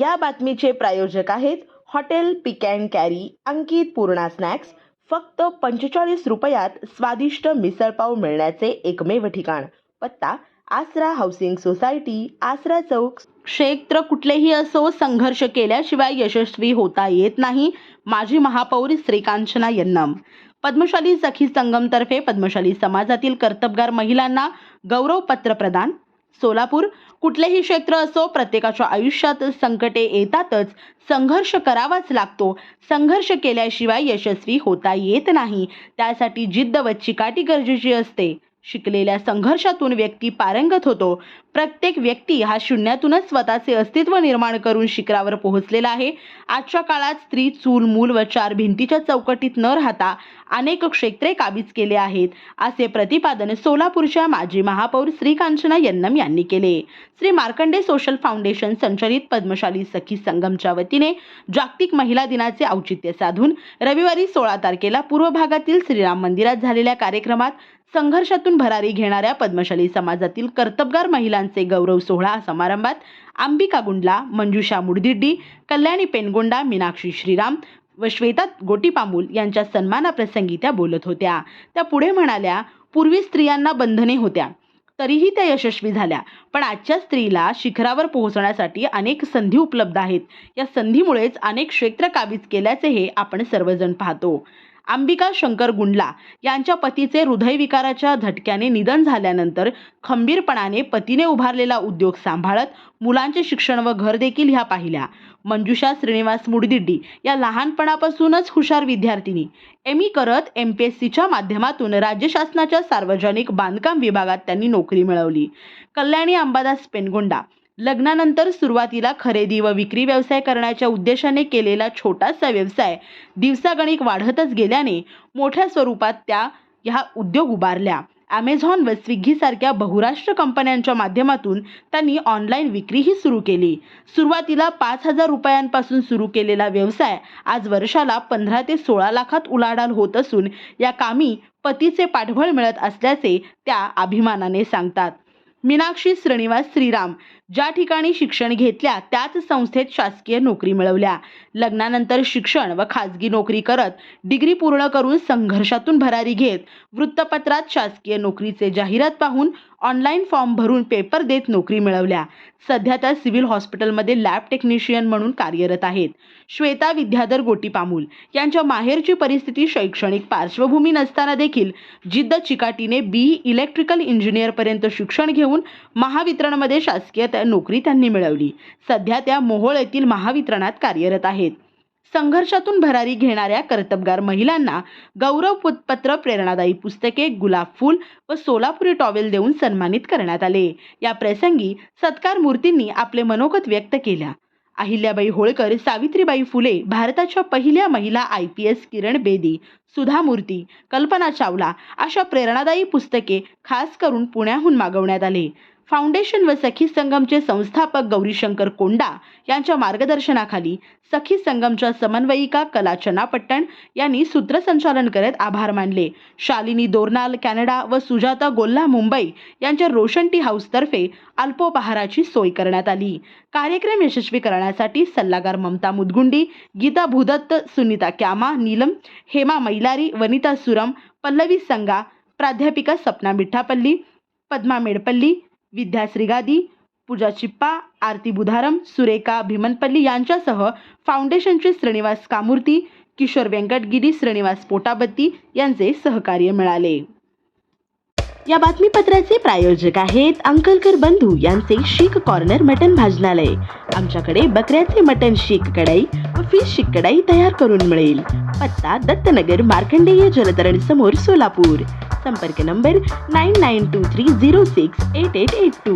या बातमीचे प्रायोजक आहेत hotel pick and carry Ankit Purna snacks. फक्त पंचेचाळीस रुपयात स्वादिष्ट मिसळपाव मिळण्याचे एकमेव ठिकाण. पत्ता आसरा हाऊसिंग सोसायटी आसरा चौक. क्षेत्र कुठलेही असो संघर्ष केल्याशिवाय यशस्वी होता येत नाही. माजी महापौर श्रीकांचना यन्नम. पद्मशाली सखी संगमतर्फे पद्मशाली समाजातील कर्तबगार महिलांना गौरवपत्र प्रदान सोलापूर कुठलेही क्षेत्र असो प्रत्येकाच्या आयुष्यात संकटे येतातच. संघर्ष करावाच लागतो. संघर्ष केल्याशिवाय यशस्वी होता येत नाही. त्यासाठी जिद्द व चिकाटी गरजेची असते. शिकलेल्या संघर्षातून व्यक्ती पारंगत होतो. प्रत्येक व्यक्ती हा शून्यातूनच स्वतःचे अस्तित्व निर्माण करून शिखरावर पोहोचलेला आहे. आजच्या काळात स्त्री चूल मूल व चार भिंतीच्या चौकटीत न राहता अनेक क्षेत्रे काबीज केले आहेत असे प्रतिपादन सोलापूरच्या माजी महापौर श्री कांचना यन्नम यांनी केले. श्री मार्कंडे सोशल फाउंडेशन संचलित पद्मशाली सखी संगमच्या वतीने जागतिक महिला दिनाचे औचित्य साधून रविवारी सोळा तारखेला पूर्व भागातील श्रीराम मंदिरात झालेल्या कार्यक्रमात संघर्षातून भरारी घेणाऱ्या पद्मशाली समाजातील कर्तबगार महिलांचे गौरव सोहळा समारंभात अंबिका गुंडला मंजुषा मुडदिड्डी कल्याणी पेनगोंडा मीनाक्षी श्रीराम व श्वेता गोटीपामूल यांच्या सन्मानाप्रसंगी त्या बोलत होत्या. त्या पुढे म्हणाल्या पूर्वी स्त्रियांना बंधने होत्या तरीही त्या यशस्वी झाल्या पण आजच्या स्त्रीला शिखरावर पोहोचण्यासाठी अनेक संधी उपलब्ध आहेत. या संधीमुळेच अनेक क्षेत्र काबीज केल्याचे हे आपण सर्वजण पाहतो. अंबिका शंकर गुंडला यांच्या पतीचे हृदयविकाराच्या झटक्याने निधन झाल्यानंतर खंबीरपणाने पतीने उभारलेला उद्योग सांभाळत मुलांचे शिक्षण व घर देखील ह्या पाहिल्या. मंजुषा श्रीनिवास मुडदिड्डी या लहानपणापासूनच हुशार विद्यार्थिनी. एम ई करत एम पी एस सीच्या माध्यमातून राज्य शासनाच्या सार्वजनिक बांधकाम विभागात त्यांनी नोकरी मिळवली. कल्याणी अंबादास पेनगोंडा लग्नानंतर सुरुवातीला खरेदी व विक्री व्यवसाय करण्याच्या उद्देशाने केलेला छोटासा व्यवसाय दिवसागणिक वाढतच गेल्याने मोठ्या स्वरूपात त्या ह्या उद्योग उभारल्या. ॲमेझॉन व स्विगीसारख्या बहुराष्ट्र कंपन्यांच्या माध्यमातून त्यांनी ऑनलाईन विक्रीही सुरू केली. सुरुवातीला पाच हजार रुपयांपासून सुरू केलेला व्यवसाय आज वर्षाला पंधरा ते सोळा लाखात उलाढाल होत असून या कामी पतीचे पाठबळ मिळत असल्याचे त्या अभिमानाने सांगतात. मीनाक्षी श्रीनिवास श्रीराम ज्या ठिकाणी शिक्षण घेतल्या त्याच संस्थेत शासकीय नोकरी मिळवल्या. लग्नानंतर शिक्षण व खाजगी नोकरी करत डिग्री पूर्ण करून संघर्षातून भरारी घेत वृत्तपत्रात शासकीय नोकरीचे जाहिरात पाहून ऑनलाईन फॉर्म भरून पेपर देत नोकरी मिळवल्या. सध्या त्या सिव्हिल हॉस्पिटलमध्ये लॅब टेक्निशियन म्हणून कार्यरत आहेत. श्वेता विद्याधर गोटीपामूल यांच्या माहेरची परिस्थिती शैक्षणिक पार्श्वभूमी नसताना देखील जिद्द चिकाटीने बी इलेक्ट्रिकल इंजिनियरपर्यंत शिक्षण घेऊन महावितरणमध्ये शासकीय नोकरी त्यांनी मिळवली. सध्या त्या मोहोळ येथील महावितरणात कार्यरत आहेत. संघर्षातून भरारी घेणाऱ्या कर्तबगार महिलांना गौरव पत्र प्रेरणादायी पुस्तके गुलाब फूल व सोलापुरी टॉवेल देऊन सन्मानित करण्यात आले. या प्रसंगी सत्कार मूर्तींनी आपले मनोगत व्यक्त केल्या. अहिल्याबाई होळकर सावित्रीबाई फुले भारताच्या पहिल्या महिला I P S Kiran Bedi Sudha Murthy Kalpana Chawla अशा प्रेरणादायी पुस्तके खास करून पुण्याहून मागवण्यात आले. फाउंडेशन व सखी संगमचे संस्थापक गौरीशंकर कोंडा यांच्या मार्गदर्शनाखाली सखी संगमच्या समन्वयिका कला चनापट्टण यांनी सूत्रसंचालन करत आभार मानले. शालिनी दोरनाल कॅनडा व सुजाता गोल्हा मुंबई यांच्या रोशन टी हाऊसतर्फे अल्पोपहाराची सोय करण्यात आली. कार्यक्रम यशस्वी करण्यासाठी सल्लागार ममता मुदगुंडी गीता भूदत्त सुनीता क्यामा नीलम हेमा मैलारी वनिता सुरम पल्लवी संगा प्राध्यापिका सपना मिठापल्ली पद्मा मेडपल्ली विद्या श्रीगादी पूजा चिप्पा आरती बुधारम सुरेखा भीमनपल्ली यांच्यासह फाउंडेशनचे श्रीनिवास कामूर्ती किशोर व्यंकटगिरी श्रीनिवास पोटाबत्ती यांचे सहकार्य मिळाले. या बातमीपत्राचे प्रायोजक आहेत अंकलकर बंधू यांचे शीख कॉर्नर मटन भाजनालय. आमच्याकडे बकऱ्याचे मटन शीख कढाई व फिश शीख कढाई तयार करून मिळेल. पत्ता दत्तनगर मार्कंडेय जलतरण समोर सोलापूर. संपर्क number nine nine two three zero six eight eight eight two.